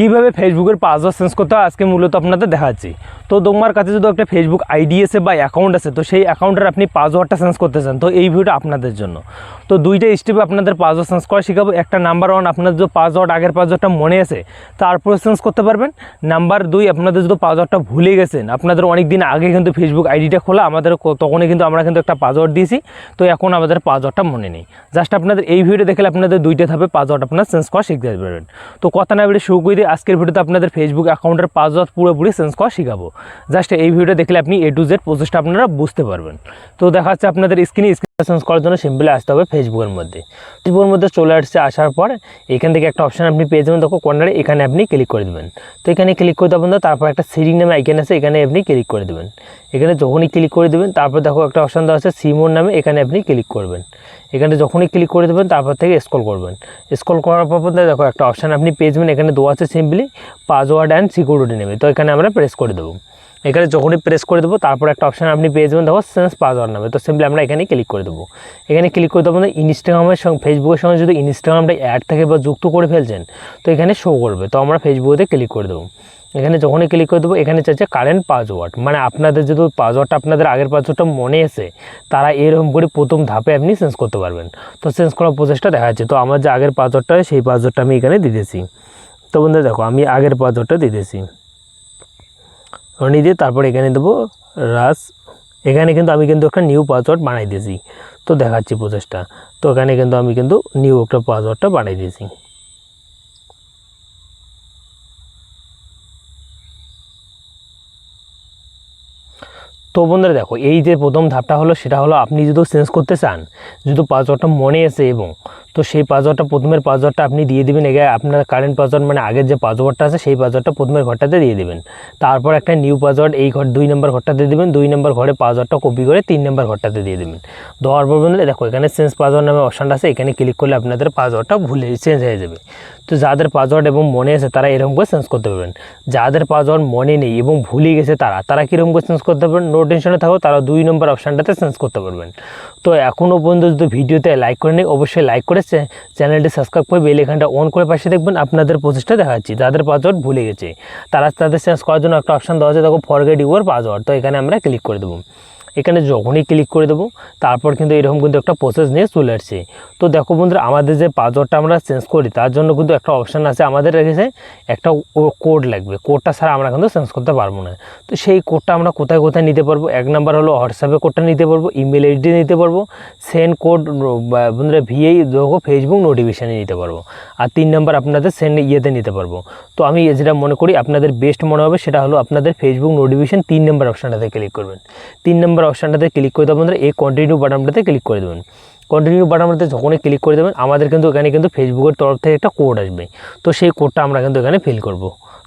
কীভাবে ফেসবুকের password change করতে হয় আজকে মূলত আপনাদের দেখাচ্ছি। তো তোমার কাছে যদি একটা ফেসবুক আইডি আছে বা অ্যাকাউন্ট আছে, তো সেই অ্যাকাউন্টের আপনি পাসওয়ার্ডটা চেঞ্জ করতে চান। তো এই ভিডিওটা আপনাদের জন্য। তো দুইটা স্টেপে আপনাদের পাসওয়ার্ড চেঞ্জ করা শেখাবো। একটা নাম্বার ওয়ান আপনার যে পাসওয়ার্ড আগের পাসওয়ার্ডটা মনে আছে, তারপরে চেঞ্জ করতে পারবেন। নাম্বার দুই, আপনাদের যদি পাসওয়ার্ডটা ভুলে গেছেন, আপনাদের অনেক দিন আগে কিন্তু ফেসবুক আইডিটা খোলা, আমাদের তখনই কিন্তু আমরা কিন্তু একটা পাসওয়ার্ড দিয়েছি। তো এখন আমাদের পাসওয়ার্ডটা মনে নেই। জাস্ট আপনাদের এই ভিডিও দেখলে আপনাদের দুইটা ধাপে পাসওয়ার্ড আপনার চেঞ্জ করা শিখতে পারবেন। তো কথা না বেড়ে শুরু করে আজকের ভিডিওতে আপনাদের ফেসবুক অ্যাকাউন্টের পাসওয়ার্ড পুরোপুরি চেঞ্জ করা শেখাবো। জাস্ট এই ভিডিও দেখলে আপনি এ টু জেড প্রসেসটা আপনারা বুঝতে পারবেন। তো দেখা যাচ্ছে আপনাদের স্ক্রিনে স্ক্রিন চেঞ্জ করার জন্য সিম্পলি আসতে হবে ফেসবুকের মধ্যে। ফেসবুকের মধ্যে চলে আসছে, আসার পর এখান থেকে একটা অপশন আপনি পেয়ে যাবেন। দেখো কর্নারে এখানে আপনি ক্লিক করে দেবেন। তো এখানে ক্লিক করে দেবেন তারপর একটা সিরিং নামে আইকন আছে, এখানে আপনি ক্লিক করে দেবেন। এখানে যখনই ক্লিক করে দেবেন, তারপর দেখো একটা অপশন দেওয়া আছে সিমোর নামে, এখানে আপনি ক্লিক করবেন। এখানে যখনই ক্লিক করে দেবেন, তারপর থেকে স্ক্রল করবেন। স্ক্রল করার পর পর দেখো একটা অপশন আপনি পেয়ে যাবেন। এখানে দেওয়া আছে সিম্পলি পাসওয়ার্ড অ্যান্ড সিকিউরিটি নেবে তো এখানে আমরা প্রেস করে দেবো। এখানে যখনই প্রেস করে দেবো, তারপর একটা অপশান আপনি পেয়ে যাবেন, দেখো সেন্স পাসওয়ার্ড নামে তো সিম্পলি আমরা এখানে ক্লিক করে দেবো। এখানে ক্লিক করে দেবো না ইনস্টাগ্রামের সঙ্গে ফেসবুকের সঙ্গে যদি ইনস্টাগ্রামটা অ্যাড থাকে বা যুক্ত করে ফেলছেন, তো এখানে শো করবে। তো আমরা ফেসবুকে ক্লিক করে দেবো। এখানে যখনই ক্লিক করে দেবো, এখানে চাইছে কারেন্ট পাসওয়ার্ড মানে আপনাদের যদি পাসওয়ার্ডটা আপনাদের আগের পাসওয়ার্ডটা মনে এসে তারা এরকম করে প্রথম ধাপে আপনি চেঞ্জ করতে পারবেন। তো চেঞ্জ করার প্রসেসটা দেখা যাচ্ছে। তো আমার যে আগের পাসওয়ার্ডটা সেই পাসওয়ার্ডটা আমি এখানে দিতেছি। তো বন্ধুরা দেখো, আমি আগের পাসওয়ার্ডটা দিতেছি। নিয়ে দিয়ে তারপর এখানে দেবো রাস। এখানে কিন্তু আমি কিন্তু একটা নিউ পাসওয়ার্ড বানাই দিয়েছি। তো দেখাচ্ছি প্রসেসটা তো এখানে কিন্তু আমি কিন্তু নিউ একটা পাসওয়ার্ডটা বানাই দিয়েছি। তো বন্ধুরা দেখো, এই যে প্রথম ধাপটা হলো, সেটা হলো আপনি যদি চেঞ্জ করতে চান, যদি পাসওয়ার্ডটা মনে এসে এবং তো সেই পাসওয়ার্ডটা প্রথমের পাসওয়ার্ডটা আপনি দিয়ে দেবেন এগে আপনার কারেন্ট পাসওয়ার্ড মানে আগের যে পাসওয়ার্ডটা আছে, সেই পাসওয়ার্ডটা প্রথমের ঘরটাতে দিয়ে দেবেন। তারপর একটা নিউ পাসওয়ার্ড এই ঘর দুই নম্বর ঘরটাতে দেবেন, দুই নম্বর ঘরে পাসওয়ার্ডটা কপি করে তিন নম্বর ঘরটাতে দিয়ে দেবেন। দেওয়ার পর বন্ধুরা, দেখো, এখানে চেঞ্জ পাসওয়ার্ড নামে অপশানটা আছে, এখানে ক্লিক করলে আপনাদের পাসওয়ার্ডটা ভুলে চেঞ্জ হয়ে যাবে। তো যাদের পাসওয়ার্ড এবং মনে আছে, তারা এরকম করে চেঞ্জ করতে পারবেন। যাদের পাসওয়ার্ড মনে নেই এবং ভুলে গেছে তারা তারা কীরকম করে চেঞ্জ করতে পারবেন? নো টেনশনে থাকো, তারা দুই নম্বর অপশানটাতে চেঞ্জ করতে পারবেন। তো এখনও পর্যন্ত যদি ভিডিওতে লাইক করে নেই, অবশ্যই লাইক করে চ্যানেলটি সাবস্ক্রাইব করে বেল এখানটা অন করে পাশে দেখবেন, আপনাদের প্রচেষ্টা দেখাচ্ছি তাদের পাসওয়ার্ড ভুলে গেছে। তারা তাদের চেঞ্জ করার জন্য একটা অপশান দেওয়া আছে তখন ফরগেট ইউর পাসওয়ার্ড তো এখানে আমরা ক্লিক করে দেবো। এখানে যখনই ক্লিক করে দেবো, তারপর কিন্তু এরকম কিন্তু একটা প্রসেস নিয়ে চলে আসছে। তো দেখো বন্ধুরা, আমাদের যে পাসওয়ার্ডটা আমরা চেঞ্জ করি, তার জন্য কিন্তু একটা অপশান আছে আমাদের রেখেছে একটা কোড লাগবে। কোডটা ছাড়া আমরা কিন্তু চেঞ্জ করতে পারব না। তো সেই কোডটা আমরা কোথায় কোথায় নিতে পারব? এক নাম্বার হলো হোয়াটসঅ্যাপে কোডটা নিতে পারব ইমেল আইডি নিতে পারব সেন্ড কোড বন্ধুরা ভিএই দেখো ফেসবুক নোটিফিকেশানে নিতে পারব। আর তিন নাম্বার আপনাদের সেন্ড ইয়েতে নিতে পারব। তো আমি যেটা মনে করি, আপনাদের বেস্ট মনে হবে সেটা হলো আপনাদের ফেসবুক নোটিফিকেশান তিন নাম্বার অপশানটাতে ক্লিক করবেন। তিন নম্বর অপশানটাতে ক্লিক করে দেবেন এই কন্টিনিউ বাটনটাতে ক্লিক করে দেবেন। কন্টিনিউ বাটনটাতে যখনই ক্লিক করে দেবেন, আমাদের কিন্তু এখানে কিন্তু ফেসবুকের তরফ থেকে একটা কোড আসবে। তো সেই কোডটা আমরা কিন্তু এখানে ফিল করব।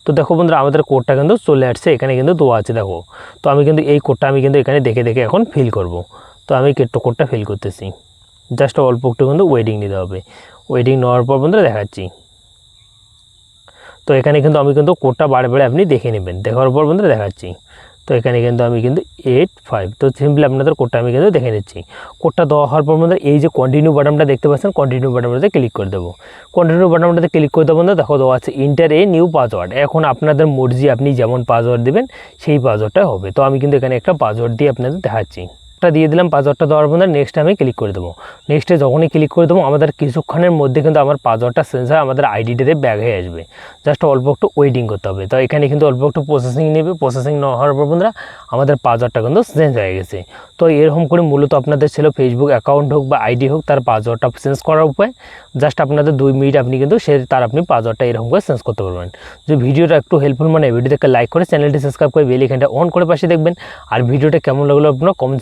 তো দেখো বন্ধুরা, আমাদের কোডটা কিন্তু চলে আসছে, এখানে কিন্তু দেওয়া আছে দেখো। তো আমি কিন্তু এই কোডটা আমি কিন্তু এখানে দেখে দেখে এখন ফিল করব। তো আমি কোডটা ফিল করতেছি। জাস্ট অল্প একটু কিন্তু ওয়েডিং নিতে হবে। ওয়েডিং নেওয়ার পর বন্ধুরা দেখাচ্ছি। তো এখানে কিন্তু আমি কিন্তু কোডটা বারে বারে আপনি দেখে নেবেন। দেখার পর বন্ধুরা দেখাচ্ছি। তো এখানে কিন্তু আমি কিন্তু এইট ফাইভ তো সিম্পলি আপনাদের কোডটা আমি কিন্তু দেখে নিচ্ছি। কোডটা দেওয়া হওয়ার পর মধ্যে এই যে কন্টিনিউ বাটনটা দেখতে পাচ্ছেন কন্টিনিউ বাটনটাতে ক্লিক করে দেবো। কন্টিনিউ বাটনটাতে ক্লিক করে দেবো বন্ধু দেখো দেওয়া আছে ইন্টার এ নিউ পাসওয়ার্ড এখন আপনাদের মর্জি, আপনি যেমন পাসওয়ার্ড দেবেন, সেই পাসওয়ার্ডটা হবে। তো আমি কিন্তু এখানে একটা পাসওয়ার্ড দিয়ে আপনাদের দেখাচ্ছি। একটা দিয়ে দিলাম পাসওয়ার্ডটা দেওয়ার পর নেক্সট আমি ক্লিক করে দেবো। নেক্সটে যখনই ক্লিক করে দেবো, আমাদের কিছুক্ষণের মধ্যে কিন্তু আমার পাসওয়ার্ডটা চেঞ্জ হয় আমাদের আইডিটাতে ব্যাগ হয়ে আসবে। জাস্ট অল্প একটু ওয়েটিং করতে হবে। তো এখানে কিন্তু অল্প একটু প্রসেসিং নেবে। প্রসেসিং না হওয়ার পর বন্ধুরা, আমাদের পাসওয়ার্ডটা কিন্তু চেঞ্জ হয়ে গেছে। তো এরকম করে মূলত আপনাদের ছিল ফেসবুক অ্যাকাউন্ট হোক বা আইডি হোক, তার পাসওয়ার্ডটা চেঞ্জ করার উপায় জাস্ট আপনাদের দুই মিনিট আপনি কিন্তু সে, তার আপনি পাসওয়ার্ডটা এরকম করে চেঞ্জ করতে পারবেন। যে ভিডিওটা একটু হেল্পফুল মানে ভিডিও ভিডিওটাকে লাইক করে চ্যানেলটি সাবস্ক্রাইব করে বেল এখানটা অন করে পাশে দেখবেন। আর ভিডিওটা কেমন লাগল আপনার কমেন্ট